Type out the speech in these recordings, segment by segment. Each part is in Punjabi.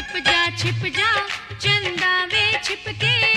छिप जा छिप जा चंदा में छिपके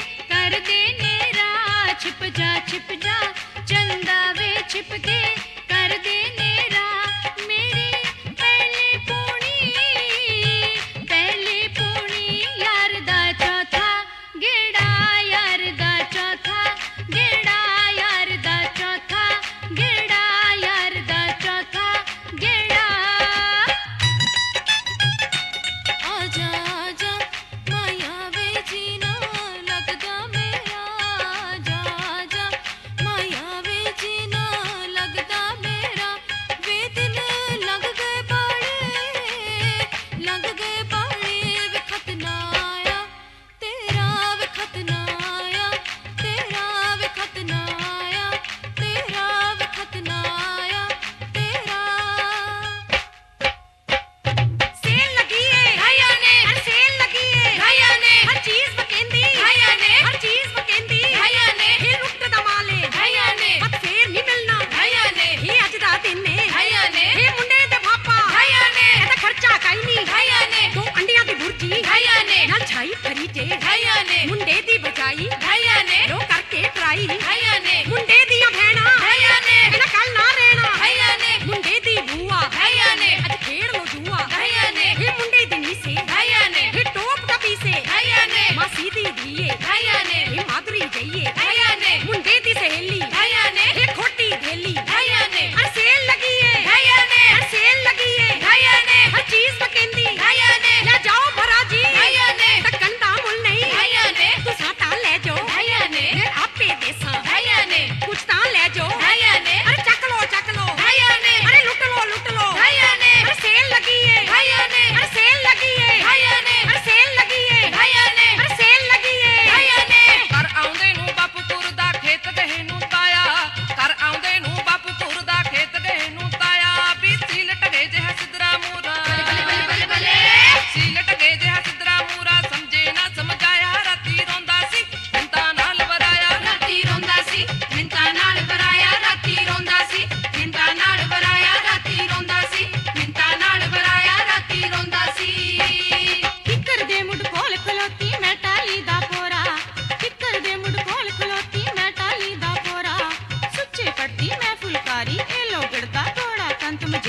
ਬਣਾਈ ਫਰੀ ਜੇ ਭਾਈਆਂ ਨੇ। ਮੁੰਡੇ ਦੀ ਬਚਾਈ। ਭਾਈਆਂ ਨੇ। ਲੋ ਕਰਕੇ ਟਰਾਈ ਭਾਈਆਂ ਨੇ। ਮੁੰਡੇ ਦੀਆਂ ਭੈਣਾਂ। ਭਾਈਆਂ ਨੇ। ਇਹਨਾਂ ਕੱਲ ਨਾ ਰਹਿਣਾ। ਭਾਈਆਂ ਨੇ। ਮੁੰਡੇ ਦੀ ਬੂਆ। ਭਾਈਆਂ ਨੇ। ਅੱਜ ਖੇਡ ਲੋ ਜੂਆ ਭਾਈਆਂ ਨੇ। ਇਹ ਮੁੰਡੇ ਦੀ ਨੀਸੇ। ਭਾਈਆਂ ਨੇ। ਇਹ ਟੋਪ ਦਾ ਪੀਸੇ ਭਾਈਆਂ ਨੇ। ਮਾਸੀ ਦੀ ਧੀਏ। ਭਾਈਆਂ